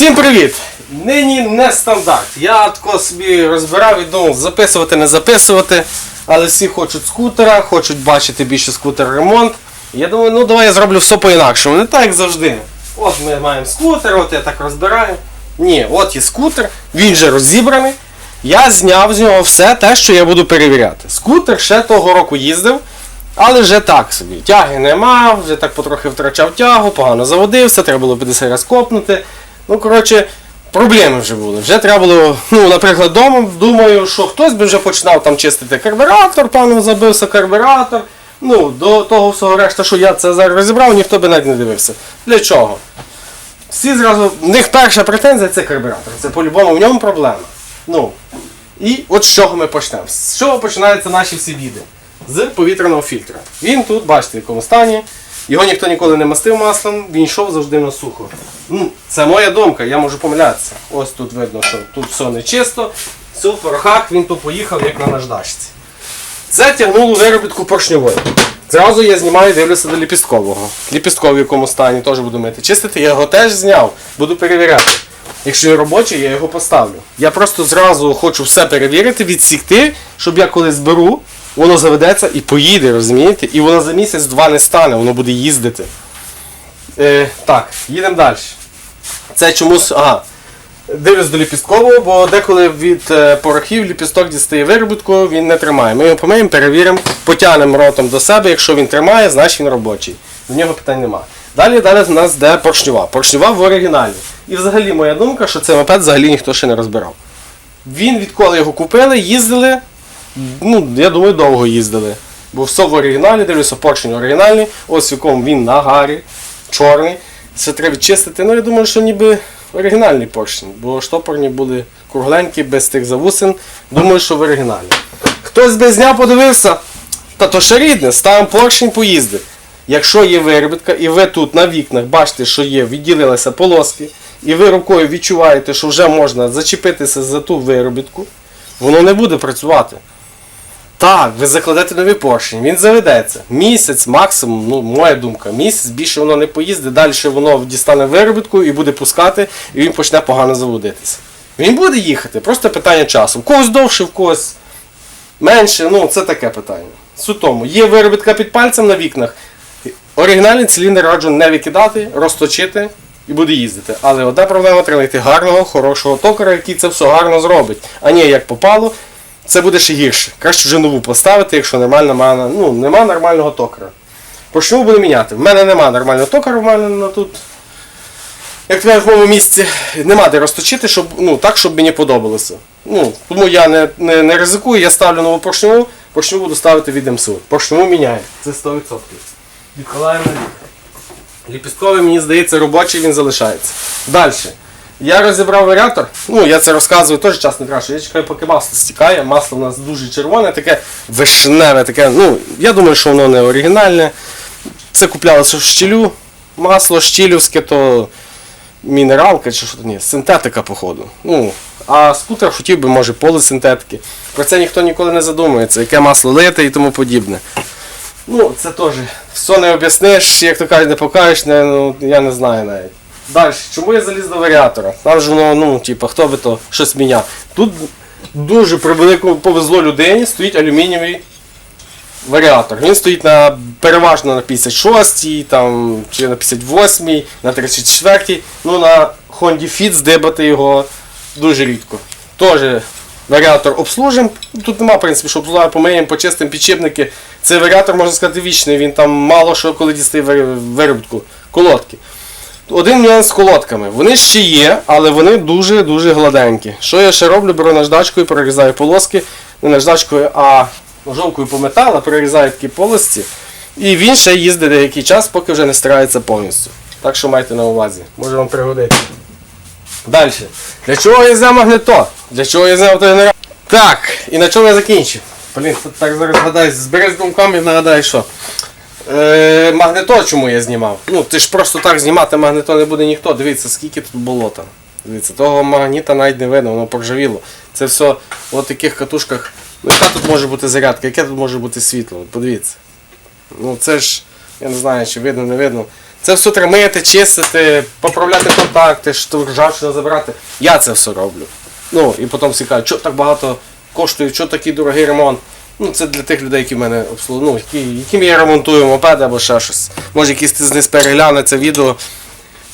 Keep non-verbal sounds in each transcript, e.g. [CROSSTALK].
Всім привіт! Нині не стандарт. Я тако собі розбирав і думав, записувати, не записувати. Але всі хочуть скутера, хочуть бачити більше скутер ремонт. Я думаю, ну давай я зроблю все по-інакшому. Не так, як завжди. От ми маємо скутер, от я так розбираю. Ні, от є скутер, він же розібраний. Я зняв з нього все те, що я буду перевіряти. Скутер ще того року їздив, але вже так собі. Тяги нема, вже так потрохи втрачав тягу, погано заводився, треба було 50 раз копнути. Ну, коротше, проблеми вже були. Вже треба було, ну, наприклад, вдома, думаю, що хтось би вже починав там чистити карбюратор, певно, забився карбюратор. Ну, до того всього решта, що я це зараз розібрав, ніхто би навіть не дивився. Для чого? Всі зразу, в них перша претензія це карбюратор. Це по-любому в ньому проблема. Ну, і от з чого ми почнемо? З чого починаються наші всі біди? З повітряного фільтра. Він тут, бачите, в якому стані. Його ніхто ніколи не мастив маслом, він йшов завжди на сухо. Ну, це моя думка, я можу помилятися. Ось тут видно, що тут все не чисто. Все в порохах, він тут поїхав, як на наждачці. Це тягнуло виробітку поршньової. Зразу я знімаю, дивлюся до ліпісткового. Ліпістковий в якому стані теж буду мити. Чистити, я його теж зняв, буду перевіряти. Якщо він робочий, я його поставлю. Я просто зразу хочу все перевірити, відсікти, щоб я коли зберу, воно заведеться і поїде, розумієте? І воно за місяць-два не стане, воно буде їздити. Е, так, їдемо далі. Це чомусь. Ага. Дивлюсь до ліпісткового, бо деколи від е, порохів ліпісток дістає виробітку, він не тримає. Ми його помиємо, перевіримо, потягнемо ротом до себе. Якщо він тримає, значить він робочий. В нього питань нема. Далі далі в нас де поршньова. Поршньова в оригіналі. І взагалі моя думка, що цей мопед взагалі ніхто ще не розбирав. Він відколи його купили, їздили. Ну, я думаю, довго їздили. Бо все в оригіналі, дивлюся, поршень оригінальний, ось в якому він на гарі, чорний. Це треба чистити. Ну, я думаю, що ніби оригінальний поршень, бо штопорні були кругленькі, без тих завусин. Думаю, що в оригіналі. Хтось би зняв, подивився, та то ще рідне, ставимо поршень, поїздив. Якщо є виробітка, і ви тут на вікнах бачите, що є, відділилися полоски, і ви рукою відчуваєте, що вже можна зачепитися за ту виробітку, воно не буде працювати. Так, ви закладете новий поршень, він заведеться. Місяць максимум, ну, моя думка, місяць більше воно не поїздить, далі воно дістане виробітку і буде пускати, і він почне погано заводитися. Він буде їхати, просто питання часу. В когось довше, в когось менше, ну це таке питання. Суть тому, є виробітка під пальцем на вікнах. Оригінальний циліндр раджу не викидати, розточити і буде їздити. Але одна проблема треба знайти гарного, хорошого токара, який це все гарно зробить. А ні, як попало, це буде ще гірше. Краще вже нову поставити, якщо нормально має, ну, нема нормального токара. Почнемо буду міняти. В мене нема нормального токара, в мене тут. Як в моєму місці нема де розточити, щоб, ну, так, щоб мені подобалося. Ну, тому я не, не, не ризикую, я ставлю нову поршневу, поршневу буду ставити від МСУ. Поршневу міняю. Це 100%. Відкладаємо. Ліпістковий, мені здається, робочий він залишається. Далі. Я розібрав варіатор. Ну, я це розказую теж час не краще. Я чекаю, поки масло стікає. Масло у нас дуже червоне, таке вишневе, таке. Ну, я думаю, що воно не оригінальне. Це куплялося в щілю. Масло щілівське, то мінералка чи що то ні, синтетика, походу. Ну, а скутер хотів би, може, полисинтетики. Про це ніхто ніколи не задумується, яке масло лити і тому подібне. Ну, це теж все не об'ясниш, як то кажуть, не покажеш, не, ну, я не знаю навіть. Далі, чому я заліз до варіатора? Там ж воно, ну, типу, хто би то щось міняв. Тут дуже повезло людині стоїть алюмінієвий варіатор. Він стоїть на переважно на 56-й, там, чи на 58-й, на 34-й. Ну на Honda Fit здибати його дуже рідко. Теж варіатор обслужимо. Тут нема, в принципі, що обслуговуємо, помиємо, почистимо підшипники. Цей варіатор, можна сказати, вічний, він там мало що коли дістає вир- виробітку. Колодки. Один нюанс з колодками. Вони ще є, але вони дуже-дуже гладенькі. Що я ще роблю? Беру наждачкою, прорізаю полоски. Не наждачкою, а ножовкою по металу, прорізаю такі полосці. І він ще їздить деякий час, поки вже не стирається повністю. Так що майте на увазі. Може вам пригодиться. Далі. Для чого я взяв магнето? Для чого я взяв той генератор? Так, і на чому я закінчив? Блін, так зараз згадаю, збереш думками і нагадай, що. Е, чому я знімав? Ну, ти ж просто так знімати магнето не буде ніхто. Дивіться, скільки тут болота. Дивіться, того магніта навіть не видно, воно поржавіло. Це все в таких катушках. Ну, яка тут може бути зарядка, яке тут може бути світло? Подивіться. Ну це ж, я не знаю, чи видно, не видно. Це все треба мити, чистити, поправляти контакти, ржавчину забирати. Я це все роблю. Ну, і потім всі кажуть, що так багато коштує, що такий дорогий ремонт. Ну, це для тих людей, які в мене обслуговують, ну, які, яким я ремонтую мопеди або ще щось. Може якийсь з них перегляне це відео.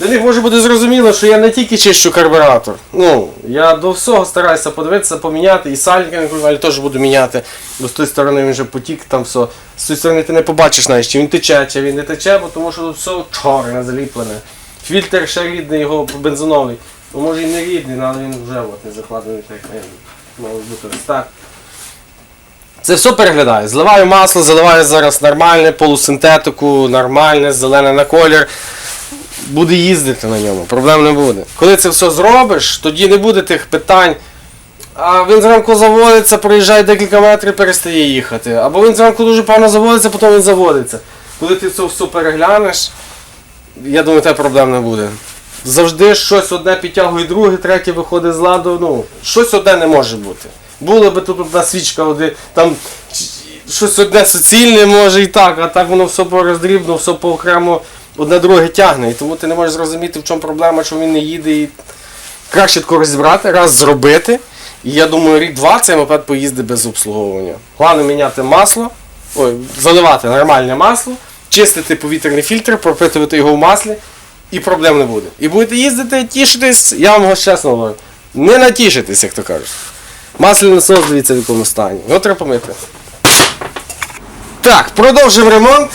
Для них може бути зрозуміло, що я не тільки чищу карбюратор. Ну, я до всього стараюся подивитися, поміняти, і сальники на карбюраторі теж буду міняти. Бо з тої сторони він вже потік, там все. З тої сторони ти не побачиш навіть, чи він тече, чи він не тече, бо тому що тут все чорне заліплене. Фільтр ще рідний, його бензиновий. Ну, може і не рідний, але він вже от, не закладений так, має бути так. Це все переглядаю. Зливаю масло, заливаю зараз нормальне, полусинтетику, нормальне, зелене на колір. Буде їздити на ньому, проблем не буде. Коли це все зробиш, тоді не буде тих питань. А він зранку заводиться, проїжджає декілька метрів, перестає їхати. Або він зранку дуже погано заводиться, потім він заводиться. Коли ти це все переглянеш, я думаю, тебе проблем не буде. Завжди щось одне підтягує друге, третє виходить з ладу. Ну, щось одне не може бути. Була би тут одна свічка, один, там щось одне суцільне може і так, а так воно все пороздрібно, все поокремо одне друге тягне. І тому ти не можеш зрозуміти, в чому проблема, що він не їде. І... Краще тако розібрати, раз зробити. І я думаю, рік-два цей мопед поїздить без обслуговування. Головне міняти масло, ой, заливати нормальне масло, чистити повітряний фільтр, пропитувати його в маслі, і проблем не буде. І будете їздити, тішитись, я вам чесно говорю. Не натішитись, як то кажуть. Масляний насос, дивіться в якому стані. Його треба помити. Так, продовжимо ремонт.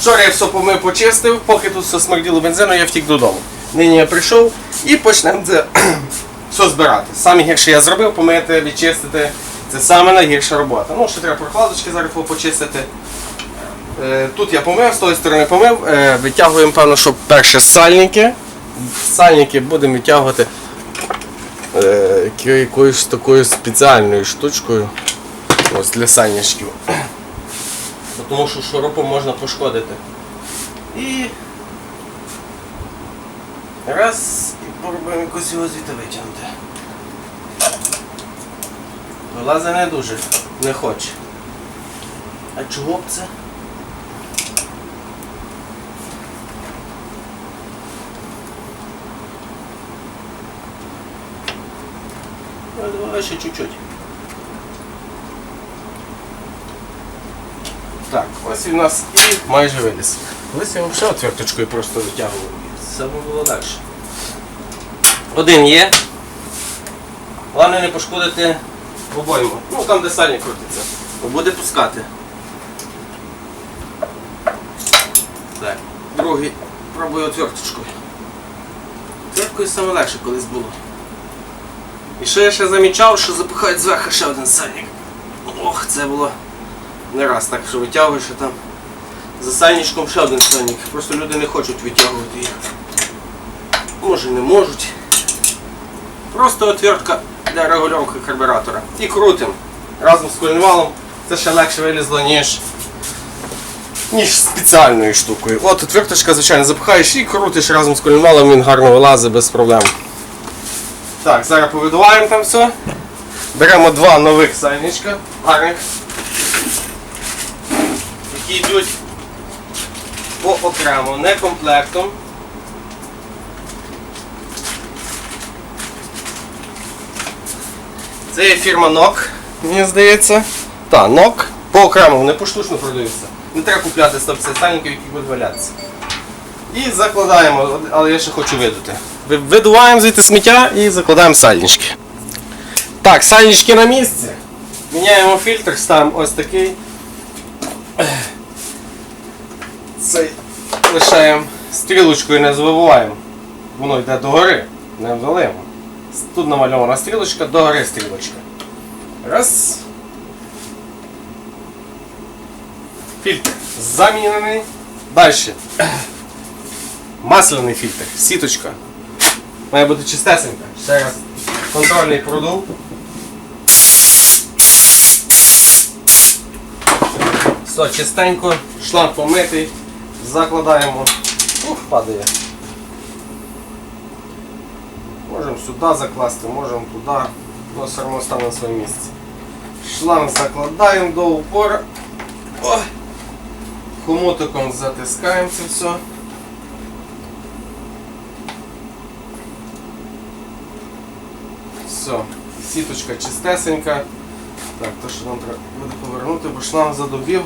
Вчора я все помив, почистив, поки тут все смерділо бензину, я втік додому. Нині я прийшов і почнемо це [CLEARS THROAT] все збирати. Саме гірше я зробив, помити, відчистити. Це саме найгірша робота. Ну, ще треба прокладочки зараз почистити. Е, Тут я помив, з тої сторони помив. Е, Витягуємо, певно, що перше сальники. Сальники будемо витягувати е, якоюсь такою спеціальною штучкою. Ось для сальничків. Бо Тому що шурупом можна пошкодити. І раз і попробуємо якось його звідти витягнути. Вилазить не дуже, не хоче. А чого б це? Ну, давай ще чуть-чуть. Так, ось у нас і майже виліз. Ось я взагалі отверточкою просто витягував. Це було далі. Один є. Головне не пошкодити обойму. Ну там де сальник крутиться. Буде пускати. Так, другий пробую отверточкою. Отверткою саме легше колись було. І що я ще замічав, що запихають зверху ще один сальник. Ох, це було не раз так, що витягуєш, а там за сальничком ще один сальник. Просто люди не хочуть витягувати їх. Може не можуть. Просто отвертка для регулювання карбюратора. І крутим. Разом з коленвалом це ще легше вилізло, ніж ніж спеціальною штукою. От отверточка, звичайно, запихаєш і крутиш разом з коленвалом, він гарно вилазить без проблем. Так, зараз повидуваємо там все. Беремо два нових сальничка, гарних, які йдуть по окремо, не комплектом. Це є фірма NOK, мені здається. Так, NOK. По окремо, вони поштучно продаються. Не треба купляти 150 сальників, які будуть валятися. І закладаємо, але я ще хочу видути. Видуваємо звідти сміття і закладаємо сальнички. Так, сальнички на місці. Міняємо фільтр, ставимо ось такий. Цей лишаємо стрілочкою не забуваємо. Воно йде догори, не вдалимо. Тут намальована стрілочка, догори стрілочка. Раз. Фільтр замінений. Далі. Масляний фільтр, сіточка. Має бути чистесенька. Ще раз. Контрольний продув. Все, чистенько, шланг помитий, закладаємо. Ух, падає. Можемо сюди закласти, можемо туди, але все одно стане на своє місце. Шланг закладаємо до упора. О! Хомутиком затискаємо це все. Все, сіточка чистесенька. Так, то що нам треба буде повернути, бо шланг задубів.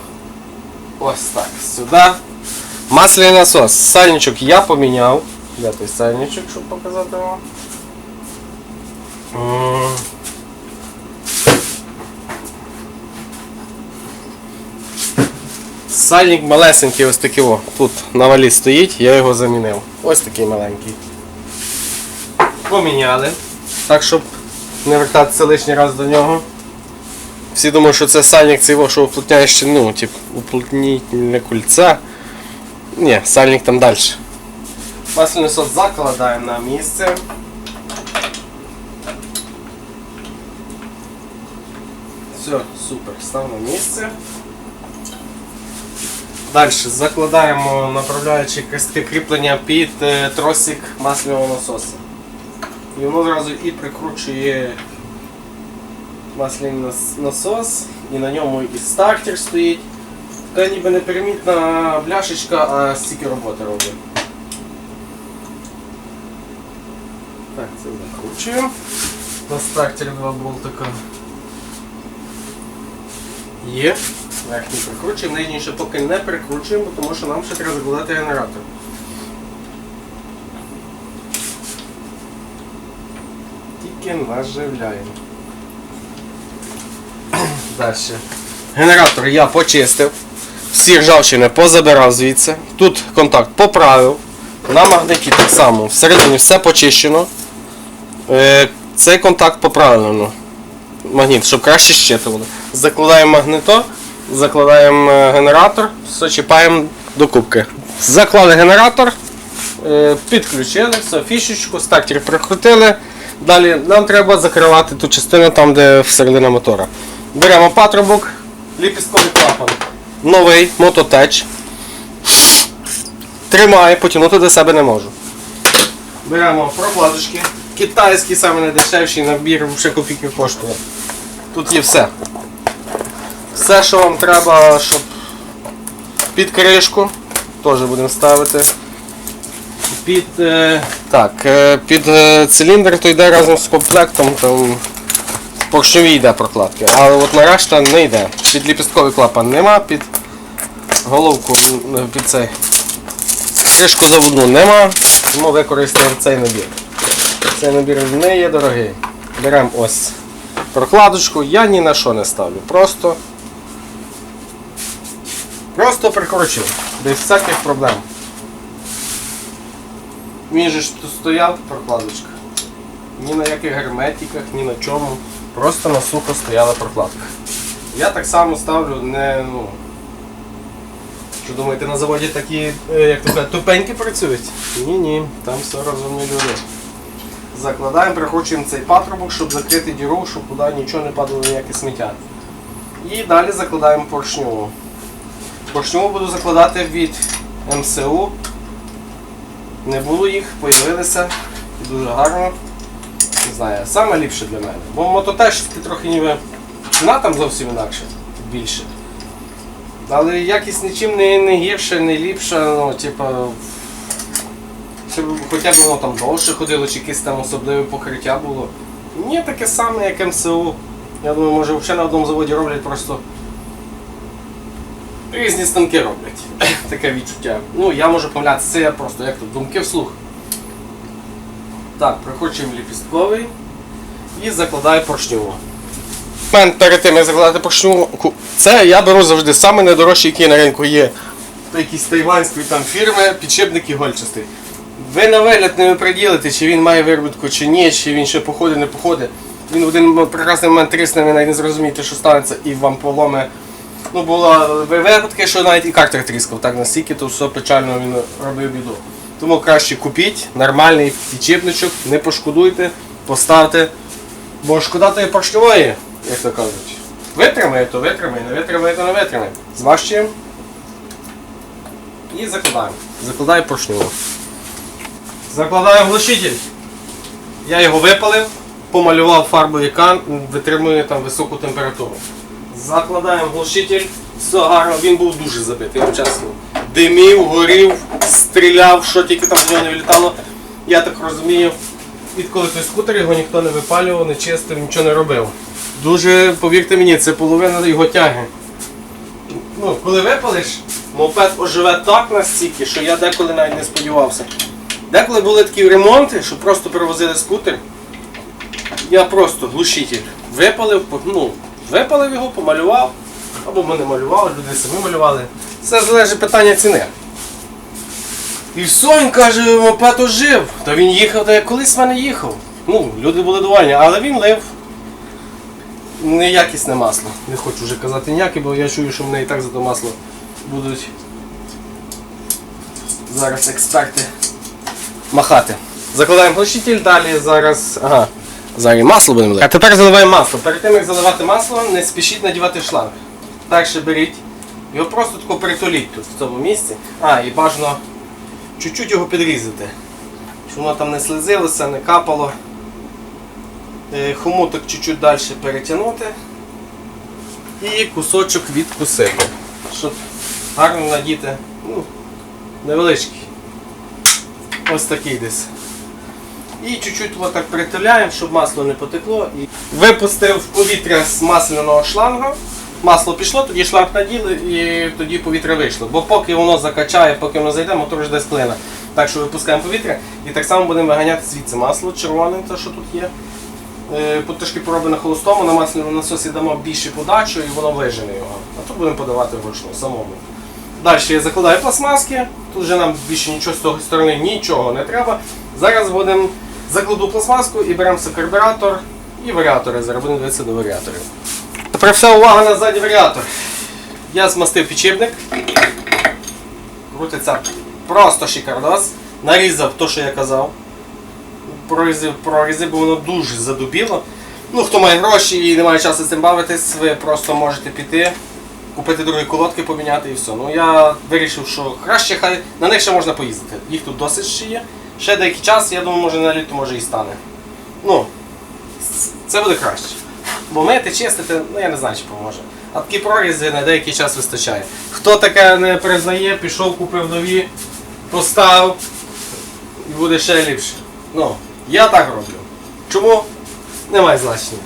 Ось так, сюди. Масляний насос. Сальничок я поміняв. Де той сальничок, щоб показати вам? Сальник малесенький, ось такий о. Тут на валі стоїть, я його замінив. Ось такий маленький. Поміняли. Так, щоб не вертатися лишній раз до нього. Всі думають, що це сальник цей, о, що уплотняє ще, ну, тип, уплотнітельне кульця. Ні, сальник там далі. Масляний сот закладаємо на місце. Все, супер, став на місце. Далі закладаємо направляючі кістки кріплення під е, тросик масляного насосу. І воно зразу і прикручує масляний нас- насос, і на ньому і стартер стоїть. Така ніби непримітна бляшечка, а стільки роботи робить. Так, це закручуємо. На стартер два болтика. Є. Верхній прикручуємо, нижній ще поки не прикручуємо, тому що нам ще треба закладати генератор. Тільки наживляємо. Далі. Генератор я почистив. Всі ржавчини позабирав звідси. Тут контакт поправив. На магниті так само. Всередині все почищено. Е, Цей контакт поправлено. Магніт, щоб краще щитували. Закладаємо магнито, закладаємо е, генератор, все чіпаємо до кубки. Заклали генератор, е, підключили, все, фішечку, стартер прикрутили. Далі нам треба закривати ту частину там, де всередина мотора. Беремо патрубок, ліпістковий клапан. Новий мототеч. Тримає, потягнути до себе не можу. Беремо прокладочки. Китайський саме найдешевший набір ще копійки коштує. Тут є все. Все, що вам треба, щоб під кришку, теж будемо ставити. Під, е, так, е, під е, циліндр то йде разом з комплектом, там поршневі йде прокладки, але от на решта не йде. Під ліпістковий клапан нема, під головку, під цей кришку заводну нема, тому використаємо цей набір. Цей набір не є дорогий. Беремо ось прокладочку, я ні на що не ставлю. Просто просто прикручив, без всяких проблем. Він же ж тут стояв прокладочка. Ні на яких герметиках, ні на чому. Просто на сухо стояла прокладка. Я так само ставлю не. ну. Що думаєте, на заводі такі, е, як то кажуть, працюють? Ні, ні, там все розумні люди. Закладаємо, прикручуємо цей патрубок, щоб закрити діру, щоб туди нічого не падало ніяке сміття. І далі закладаємо поршню. Поршню буду закладати від МСУ. Не було їх, появилися. Дуже гарно. Не знаю, саме ліпше для мене. Бо мототеж трохи ніби ціна там зовсім інакше, більше. Але якість нічим не, не гірше, не ліпша, ну, типа. Хоча б воно там довше ходило, чи якесь там особливе покриття було. Ні, таке саме, як МСУ. Я думаю, може взагалі на одному заводі роблять просто різні станки роблять. [LAUGHS] Таке відчуття. Ну, я можу помилятися, це я просто як тут, думки вслух. Так, прикручуємо ліпістковий і закладаю поршню. Момент перед тим, як закладати поршню, це я беру завжди саме найдорожчий, який на ринку є. Якісь тайванської там фірми, підшипник ігольчастий. Ви на вигляд не приділите, чи він має виробітку, чи ні, чи він ще походить, не походить. Він в один прекрасний момент трісне, ви навіть не зрозумієте, що станеться, і вам поломе. Ну, було випадки, що навіть і картер тріскав, так настільки, то все печально він робив біду. Тому краще купіть нормальний підчіпничок, не пошкодуйте, поставте. Бо шкода тої поршньової, як то кажуть. Витримає, то витримає, не витримає, то не витримає. Змащуємо. І закладаємо. Закладаю поршньову. Закладаю глушитель. Я його випалив, помалював фарбою кан, витримує там високу температуру. Закладаємо глушитель, все гарно, він був дуже забитий, вам чесно. Димів, горів, стріляв, що тільки там з нього не вилітало. Я так розумію. відколи той скутер його ніхто не випалював, не чистив, нічого не робив. Дуже, повірте мені, це половина його тяги. Ну, коли випалиш, мопед оживе так настільки, що я деколи навіть не сподівався. Деколи були такі ремонти, що просто перевозили скутер. Я просто глушитель випалив, ну, випалив його, помалював. Або ми не малювали, люди самі малювали. Це залежить питання ціни. І все, він каже, мопед ожив. Та він їхав, та як колись в мене їхав. Ну, люди були довольні, але він лив неякісне масло. Не хочу вже казати ніяке, бо я чую, що мене і так за то масло будуть зараз експерти махати. Закладаємо глушитель, далі зараз. Ага. Зараз масло будемо ливати. А тепер заливаємо масло. Перед тим як заливати масло, не спішіть надівати шланг. Перше беріть. Його просто тако притуліть тут в цьому місці. А, і бажано чуть-чуть його підрізати. Щоб воно там не слизилося, не капало. Е, Хомуток чуть-чуть далі перетягнути. І кусочок відкусити. Щоб гарно надіти. Ну, невеличкий. Ось такий десь. І чуть-чуть отак притуляємо, щоб масло не потекло. І випустив повітря з масляного шланга. Масло пішло, тоді шланг наділи і тоді повітря вийшло. Бо поки воно закачає, поки воно зайде, мотор ж десь клина. Так що випускаємо повітря і так само будемо виганяти звідси масло червоне, те, що тут є. Е, Потрошки пороби на холостому, на масляному насосі дамо більше подачу і воно вижене його. А тут будемо подавати вручну самому. Далі я закладаю пластмаски. Тут вже нам більше нічого з того сторони нічого не треба. Зараз будемо закладу пластмаску і беремо карбюратор і варіатори. Зараз до варіаторів. Тепер вся увага на задній варіатор. Я змастив підшипник. Крутиться просто шикардос. Нарізав те, що я казав. Прорізив, прорізив, бо воно дуже задубіло. Ну, хто має гроші і не має часу цим бавитись, ви просто можете піти, купити другі колодки, поміняти і все. Ну я вирішив, що краще хай на них ще можна поїздити. Їх тут досить ще є. Ще деякий час, я думаю, може на літо може і стане. Ну, це буде краще. Бо мити, чистити, ну я не знаю, чи поможе. А такі прорізи на деякий час вистачає. Хто таке не признає, пішов, купив нові, поставив і буде ще ліпше. Ну, я так роблю. Чому? Немає значення.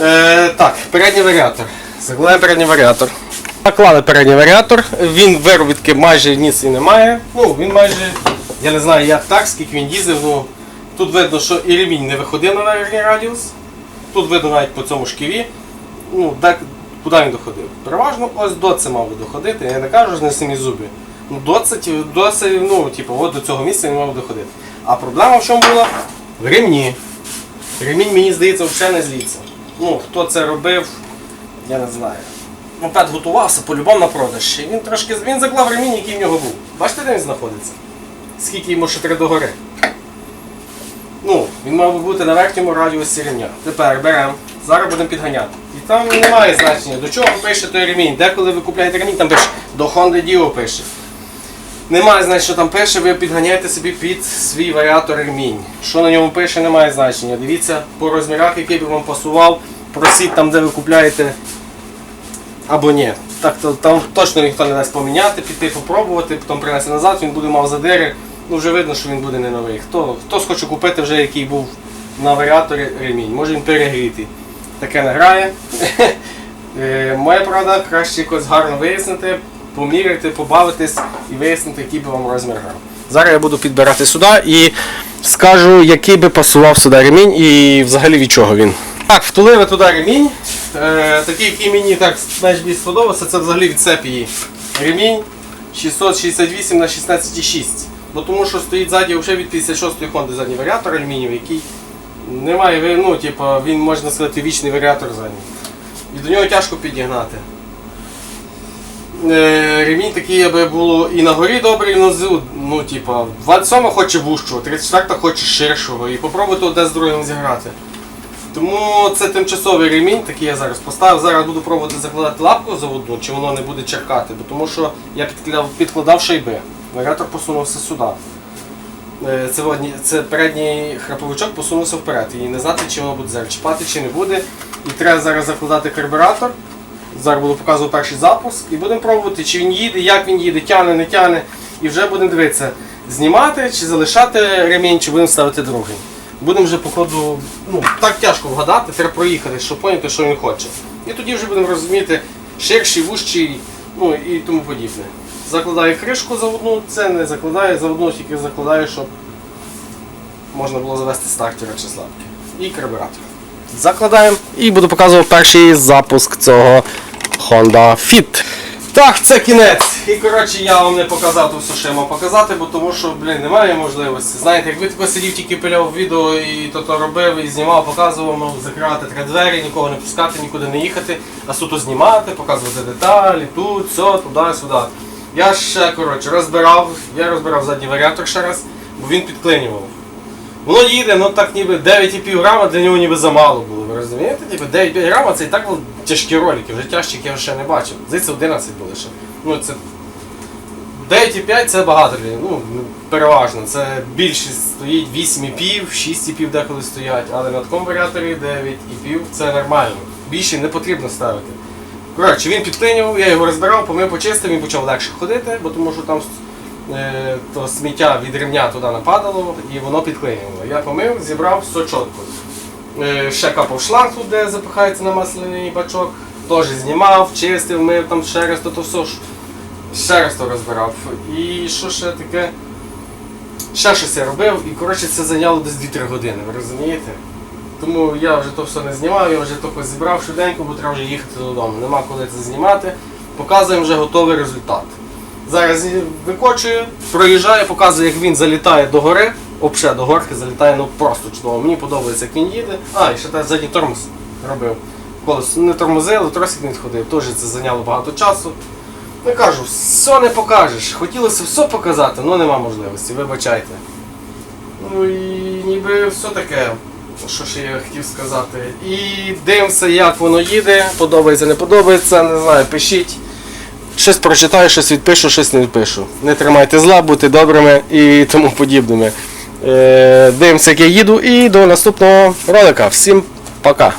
Е, так, передній варіатор. Закладаємо передній варіатор. Наклали передній варіатор, він виробітки майже ніц і немає. Ну, він майже, я не знаю як так, скільки він їздив. Ну, тут видно, що і ремінь не виходив на верхній радіус. Тут видно навіть по цьому шківі. Ну, так, куди він доходив? Переважно ось до це мав би доходити. Я не кажу ж на самі зубі. Ну, до це, ну, типу, от до цього місця він мав доходити. А проблема в чому була? В ремні. Ремінь, мені здається, взагалі не зліться. Ну, хто це робив, я не знаю. Мопед готувався по-любому на продаж. Він трошки він заклав ремінь, який в нього був. Бачите, де він знаходиться? Скільки йому ще треба до гори. Ну, він мав би бути на верхньому радіусі ремня. Тепер беремо, зараз будемо підганяти. І там немає значення, до чого пише той ремінь. Деколи ви купляєте ремінь, там пише до Honda Dio пише. Немає значення, що там пише, ви підганяєте собі під свій варіатор ремінь. Що на ньому пише, немає значення. Дивіться по розмірах, який би вам пасував, просіть там, де ви купляєте. Або ні. Так то там точно ніхто не дасть поміняти, піти попробувати, потім принести назад, він буде мав задири. Ну вже видно, що він буде не новий. Хто, хтось хоче купити вже який був на варіаторі ремінь, може він перегрітий. Таке не грає. [LAUGHS] Е, Моя порада краще якось гарно вияснити, поміряти, побавитись і вияснити, який би вам розмір грав. Зараз я буду підбирати сюди і скажу, який би пасував сюди ремінь і взагалі від чого він. Так, втулили туди ремінь. Е, такий, який мені так найбільш сподобався, це взагалі від Сепії. Ремінь 668 на 16,6. Бо тому що стоїть ззаді вже від 56-ї Honda задній варіатор алюмінієвий, який немає, ну, типу, він можна сказати вічний варіатор задній. І до нього тяжко підігнати. Е, ремінь такий, аби було і на горі добре, і внизу. Ну, типа, 27 хоче вужчого, 34 хоче ширшого. І попробуйте одне з другим зіграти. Тому це тимчасовий ремінь, такий я зараз поставив. Зараз буду пробувати закладати лапку заводну, чи воно не буде черкати, бо тому що я підкладав, підкладав шайби. Варіатор посунувся сюди. Е, Це, це передній храповичок посунувся вперед. І не знати, чи воно буде зараз чіпати, чи не буде. І треба зараз закладати карбюратор. Зараз буду показувати перший запуск і будемо пробувати, чи він їде, як він їде, тяне, не тяне. І вже будемо дивитися, знімати чи залишати ремінь, чи будемо ставити другий. Будемо вже, походу, ну, так тяжко вгадати, треба проїхати, щоб поняти, що він хоче. І тоді вже будемо розуміти ширший, вущий, ну і тому подібне. Закладаю кришку за одну, це не закладаю, за одну тільки закладаю, щоб можна було завести стартера чи слабки. І карбюратор. Закладаємо і буду показувати перший запуск цього Honda Fit. Так, це кінець. І коротше я вам не показав все, що я мав показати, бо тому що, блін, немає можливості. Знаєте, якби тако сидів тільки пиляв відео і то то робив, і знімав, показував, ну, закривати три двері, нікого не пускати, нікуди не їхати, а суто знімати, показувати деталі, тут, все, туди, сюди. Я ще коротше розбирав, я розбирав задній варіатор ще раз, бо він підклинював. Воно їде, ну так ніби 9,5 грама для нього ніби замало було. Ви розумієте? Ніби 9,5 грама це і так були тяжкі ролики, вже тяжчих я ще не бачив. Здається, 11 були ще. Ну це 9,5 це багато ну, ну, переважно. Це більшість стоїть 8,5, 6,5 деколи стоять, але на такому варіаторі 9,5 це нормально. Більше не потрібно ставити. Коротше, він підклинював, я його розбирав, помив, почистив, він почав легше ходити, бо тому що там е, то сміття від ремня туди нападало і воно підклинювало. Я помив, зібрав, все чітко. Е, ще капав шланг тут, де запихається на масляний бачок, теж знімав, чистив, мив там ще раз, то, то все ж ще раз то розбирав. І що ще таке? Ще щось я робив, і коротше це зайняло десь 2-3 години, ви розумієте? Тому я вже то все не знімав, я вже тільки зібрав швиденько, бо треба вже їхати додому. Нема коли це знімати. Показуємо вже готовий результат. Зараз викочую, проїжджаю, показую, як він залітає до гори. Взагалі до горки залітає ну просто чудово. Мені подобається, як він їде. А, і ще та задній тормоз робив. Колесо не тормозили, тросик не відходив. Теж це зайняло багато часу. Ну кажу, все не покажеш. Хотілося все показати, але нема можливості, вибачайте. Ну і ніби все таке, що ще я хотів сказати. І дивимося, як воно їде, подобається, не подобається, не знаю, пишіть. Щось прочитаю, щось відпишу, щось не відпишу. Не тримайте зла, будьте добрими і тому подібними. Е, дивимося, як я їду, і до наступного ролика. Всім пока!